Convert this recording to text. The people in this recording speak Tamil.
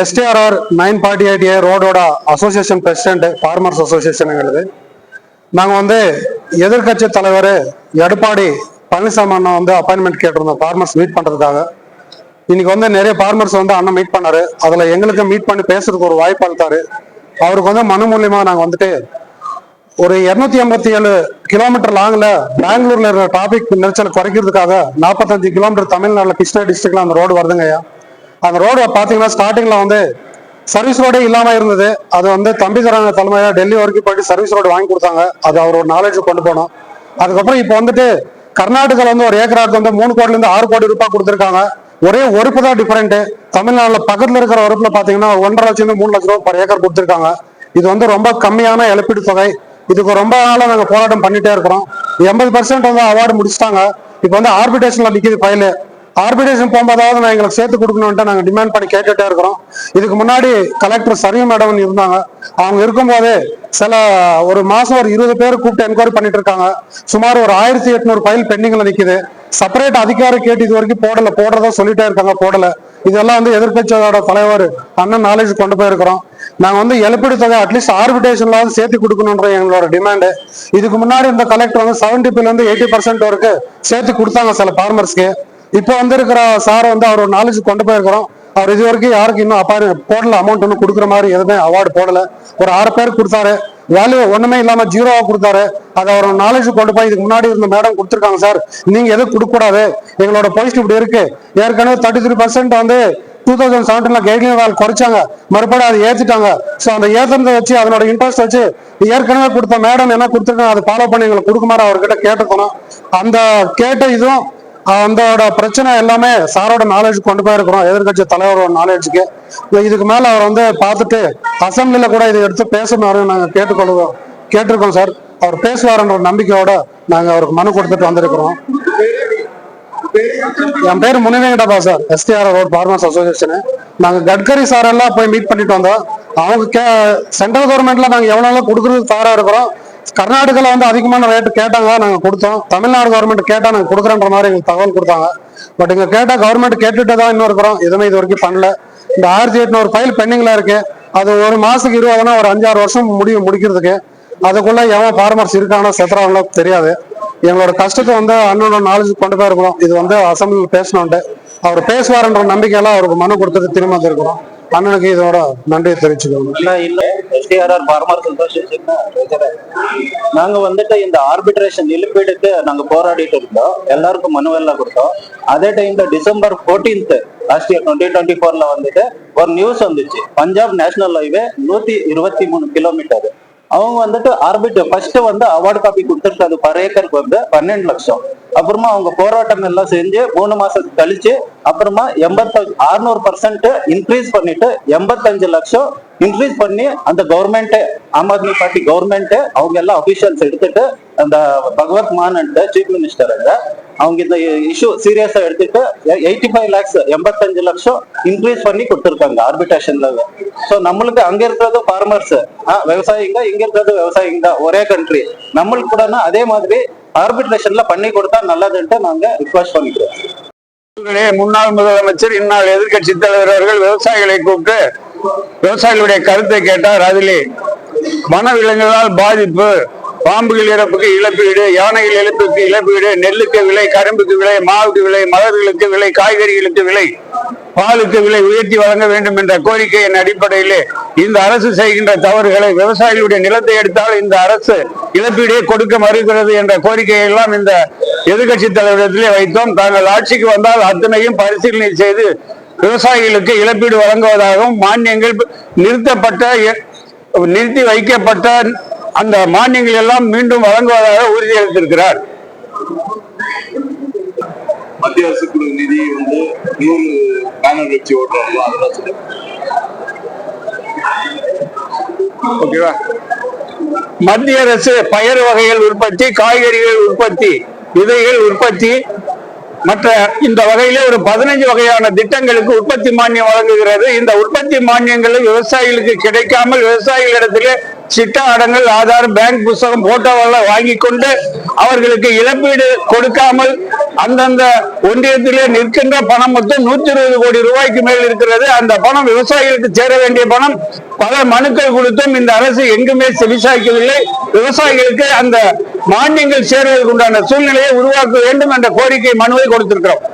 STRR nine forty eight A ரோடோட association president farmers அசோசியேஷனுங்கிறது நாங்கள் வந்து எதிர்க்கட்சி தலைவர் எடப்பாடி பழனிசாமி அண்ணன் வந்து அப்பாயின்மெண்ட் கேட்டிருந்தோம் ஃபார்மர்ஸ் மீட் பண்ணுறதுக்காக இன்னைக்கு வந்து நிறைய ஃபார்மர்ஸ் வந்து அண்ணன் மீட் பண்ணாரு. அதில் எங்களுக்கு மீட் பண்ணி பேசுறதுக்கு ஒரு வாய்ப்பு அளித்தாரு. அவருக்கு வந்து மனு மூலியமாக நாங்கள் வந்துட்டு ஒரு இரநூத்தி எண்பத்தி ஏழு கிலோமீட்டர் லாங்கில் பெங்களூர்ல இருக்கிற டிராபிக் நெரிச்சல் குறைக்கிறதுக்காக நாற்பத்தஞ்சு கிலோமீட்டர் தமிழ்நாட்டில் கிருஷ்ணா டிஸ்ட்ரிக்ட்ல அந்த ரோடு வருதுங்கய்யா அந்த ரோடு பார்த்தீங்கன்னா ஸ்டார்டிங்ல வந்து சர்வீஸ் ரோடே இல்லாம இருந்தது. அது வந்து தம்பிதரங்க தலைமையா டெல்லி வரைக்கும் போயிட்டு சர்வீஸ் ரோடு வாங்கி கொடுத்தாங்க. அது அவரோட நாலேஜ் கொண்டு போனோம். அதுக்கப்புறம் இப்போ வந்துட்டு கர்நாடகால வந்து ஒரு ஏக்கராக்கு வந்து மூணு கோடில இருந்து ஆறு கோடி ரூபாய் கொடுத்துருக்காங்க. ஒரே உறுப்பு தான் டிஃபரெண்ட் தமிழ்நாடுல பக்கத்துல இருக்கிற உறுப்புல பாத்தீங்கன்னா ஒன்றரை லட்சம் இருந்து மூணு லட்சம் ரூபாய் பர் ஏக்கர் கொடுத்துருக்காங்க. இது வந்து ரொம்ப கம்மியான இழப்பீடு தொகை. இதுக்கு ரொம்ப நாளா நாங்க போராட்டம் பண்ணிட்டே இருக்கிறோம். எண்பது பர்சன்ட் வந்து அவார்டு முடிச்சிட்டாங்க. இப்போ வந்து ஆர்பிடேஷன்ல நிக்குது ஃபைலு ஆர்பிடேஷன் போகும்போதாவது நான் எங்களுக்கு சேர்த்து கொடுக்கணும்ட்டு நாங்கள் டிமாண்ட் பண்ணி கேட்டுகிட்டே இருக்கிறோம். இதுக்கு முன்னாடி கலெக்டர் சரியு மேடம் இருந்தாங்க. அவங்க இருக்கும்போதே சில ஒரு மாதம் ஒரு இருபது பேர் கூப்பிட்டு என்கொயரி பண்ணிட்டு இருக்காங்க. சுமார் ஒரு ஆயிரத்தி எட்நூறு ஃபைல் பெண்டிங்கில் நிற்குது செப்பரேட் அதிகாரம் கேட்டு இது வரைக்கும் போடல. போடுறதா சொல்லிட்டே இருக்காங்க. போடல. இதெல்லாம் வந்து எதிர்கட்சியோட தலைவர் அண்ணன் நாலேஜ் கொண்டு போயிருக்கிறோம். நாங்க வந்து இழப்பீடு தொகை அட்லீஸ்ட் ஆர்பிடேஷன்லாவது சேர்த்து கொடுக்கணுன்ற எங்களோட டிமாண்டு இதுக்கு முன்னாடி இந்த கலெக்டர் வந்து செவன்டி வந்து எயிட்டி பர்சன்ட் வரைக்கும் சேர்த்து கொடுத்தாங்க சில ஃபார்மர்ஸ்க்கு இப்போ வந்திருக்கிற சார் வந்து அவர் நாலேஜ் கொண்டு போயிருக்கிறோம். அவர் இது வரைக்கும் யாருக்கு இன்னும் அப்பாரு போடல அமௌண்ட் ஒன்றும் கொடுக்குற மாதிரி எதுவுமே அவார்டு போடல. ஒரு ஆறு பேர் கொடுத்தாரு. வேல்யூ ஒண்ணுமே இல்லாம ஜீரோவா கொடுத்தாரு. அதை அவர் நாலேஜ் கொண்டு போய் இதுக்கு முன்னாடி இருந்த மேடம் கொடுத்துருக்காங்க சார். நீங்க எதுவும் கொடுக்க கூடாது எங்களோட போஸ்ட் இப்படி இருக்கு. ஏற்கனவே தேர்ட்டி த்ரீ பர்சன்ட் வந்து டூ தௌசண்ட் செவன்டீன்ல கைட்லைன் வேல் குறைச்சாங்க. மறுபடியும் அதை ஏற்றிட்டாங்க ஸோ அந்த ஏத்துறதை வச்சு அதனோட இன்ட்ரெஸ்ட் வச்சு ஏற்கனவே கொடுத்த மேடம் என்ன கொடுத்துருக்காங்க அதை ஃபாலோ பண்ணி எங்களுக்கு கொடுக்குமாறு அவர்கிட்ட கேட்டுக்கணும். அந்த கேட்ட இதுவும் அந்தோட பிரச்சனை எல்லாமே சாரோட நாலேஜ் கொண்டு போயிருக்கிறோம். எதிர்கட்சி தலைவரோட நாலேஜுக்கு இதுக்கு மேல அவர் வந்து பார்த்துட்டு அசம்பிளில கூட இதை எடுத்து பேசணும் நாங்க கேட்டுக்கொள்வோம் கேட்டிருக்கோம் சார். அவர் பேசுவாருன்ற நம்பிக்கையோட நாங்க அவருக்கு மனு கொடுத்துட்டு வந்திருக்கிறோம். என் பேர் Munivenkatappa sir. STR road farmers association நாங்க கட்கரி சார் எல்லாம் போய் மீட் பண்ணிட்டு வந்தோம். அவங்க கே சென்ட்ரல் கவர்மெண்ட்ல நாங்க எவ்வளவு கொடுக்கறதுக்கு தயாரா இருக்கிறோம். கர்நாடகாவில் வந்து அதிகமான ரேட் கேட்டாங்க நாங்கள் கொடுத்தோம். தமிழ்நாடு கவர்மெண்ட் கேட்டால் நாங்கள் கொடுக்குறன்ற மாதிரி எங்களுக்கு தகவல் கொடுத்தாங்க. பட் இங்கே கேட்டால் கவர்மெண்ட் கேட்டுட்டு தான் இன்னும் இருக்கிறோம். எதுவுமே இது வரைக்கும் பண்ணல. இந்த ஆயிரத்தி எட்நூறு ஃபைல் பெண்டிங்கில் இருக்கு. அது ஒரு மாதத்துக்கு இருபதுனா ஒரு அஞ்சாறு வருஷம் முடிவு முடிக்கிறதுக்கு. அதுக்குள்ளே எவன் ஃபார்மர்ஸ் இருக்கானோ செத்துறாங்களோ தெரியாது. எங்களோட கஷ்டத்தை வந்து அண்ணனோட நாலேஜ் கொண்டு போயிருக்கிறோம். இது வந்து அசம்பிளியில் பேசணுன்ட்டு அவர் பேசுவாருன்ற நம்பிக்கையெல்லாம் அவருக்கு மனு கொடுத்துட்டு திரும்ப வந்திருக்கிறோம். அண்ணனுக்கு இதோட நன்றியை தெரிவிச்சுக்கோங்க. எஸ்டிஆர்ஆர் நாங்க வந்துட்டு இந்த ஆர்பிட்ரேஷன் இழப்பீடுக்கு நாங்க போராடிட்டு இருந்தோம். எல்லாருக்கும் மனு எல்லாம் கொடுத்தோம். அதே டைம்ல December 14th last year twenty twenty ஃபோர்ல வந்துட்டு ஒரு நியூஸ் வந்துச்சு. பஞ்சாப் நேஷனல் ஹைவே நூத்தி இருபத்தி மூணு கிலோமீட்டர் அவங்க வந்துட்டு ஆர்பிட் ஃபர்ஸ்ட் வந்து அவார்டு காப்பி கொடுத்துருக்காது பர் ஏக்கருக்கு வந்து பன்னெண்டு லட்சம். அப்புறமா அவங்க போராட்டம் எல்லாம் செஞ்சு மூணு மாசத்துக்கு கழிச்சு அப்புறமா எண்பத்தஞ்சு அறுநூறு பர்சன்ட் இன்க்ரீஸ் பண்ணிட்டு எண்பத்தஞ்சு லட்சம் இன்க்ரீஸ் பண்ணி அந்த government Aam Aadmi party government அவங்க எல்லாம் அபிஷியல்ஸ் எடுத்துட்டு அந்த பகவத் மான் சீஃப் மினிஸ்டர் அவங்க இந்த இஷ்யூ சீரியஸா எடுத்துட்டு எயிட்டி ஃபைவ் லேக்ஸ் எண்பத்தஞ்சு லட்சம் இன்க்ரீஸ் பண்ணி கொடுத்துருக்காங்க ஆர்பிட்ரேஷன்ல ஸோ நம்மளுக்கு அங்க இருக்கிறது ஃபார்மர்ஸ் விவசாயிங்க இங்க இருக்கிறது விவசாயிங்க தான் ஒரே கண்ட்ரி நம்மளுக்கு கூடனா அதே மாதிரி ஆர்பிட்ரேஷன்ல பண்ணி கொடுத்தா நல்லதுன்ட்டு நாங்க ரிக்வஸ்ட் பண்ணிக்கிறோம். முன்னாள் முதலமைச்சர் இந்நாள் எதிர்க்கட்சி தலைவர் அவர்கள் விவசாயிகளை கூப்பிட்டு விவசாயிகளுடைய கருத்தை கேட்டார். அதிலே வனவிலங்குகளால் பாதிப்பு பாம்புகள் இறப்புக்கு இழப்பீடு யானைகள் இழப்புக்கு இழப்பீடு நெல்லுக்கு விலை கரும்புக்கு விலை மாவுக்கு விலை மலர்களுக்கு விலை காய்கறிகளுக்கு விலை பாலுக்கு விலை உயர்த்தி வழங்க வேண்டும் என்ற கோரிக்கையின் அடிப்படையிலே இந்த அரசு செய்கின்ற தவறுகளை விவசாயிகளுடைய நிலத்தை எடுத்தால் இந்த அரசு இழப்பீடே கொடுக்க மறுக்கிறது என்ற கோரிக்கையை எல்லாம் இந்த எதிர்கட்சி தலைவரிடத்திலே வைத்தோம். தாங்கள் ஆட்சிக்கு வந்தால் அத்தனையும் பரிசீலனை செய்து விவசாயிகளுக்கு இழப்பீடு வழங்குவதாகவும் மானியங்கள் நிறுத்தப்பட்ட நிறுத்தி வைக்கப்பட்ட அந்த மானியங்கள் எல்லாம் மீண்டும் வழங்குவதாக உறுதியளித்திருக்கிறார் மத்திய அரசு குழு நிதி வந்து நூறு பேனர் வச்சு அதெல்லாம் சொல்லி ஓகேவா? மத்திய அரசு பயறு வகைகள் உற்பத்தி காய்கறிகள் உற்பத்தி விதைகள் உற்பத்தி மற்ற இந்த வகையிலே ஒரு பதினைஞ்சு வகையான திட்டங்களுக்கு உற்பத்தி மானியம் வழங்குகிறது. இந்த உற்பத்தி மானியங்கள் விவசாயிகளுக்கு கிடைக்காமல் விவசாயிகளிடத்திலே சிட்டா அடங்கல் ஆதார் பேங்க் புஸ்தகம் போட்டோவெல்லாம் வாங்கி கொண்டு அவர்களுக்கு இழப்பீடு கொடுக்காமல் அந்தந்த ஒன்றியத்திலே நிற்கின்ற பணம் மொத்தம் நூத்தி இருபது கோடி ரூபாய்க்கு மேல் இருக்கிறது. அந்த பணம் விவசாயிகளுக்கு சேர வேண்டிய பணம். பல மனுக்கள் கொடுத்தும் இந்த அரசு எங்குமே செவிசாய்க்கவில்லை. விவசாயிகளுக்கு அந்த மானியங்கள் சேர்வதற்கு உண்டான சூழ்நிலையை உருவாக்க வேண்டும் என்ற கோரிக்கை மனுவை கொடுத்திருக்கிறோம்.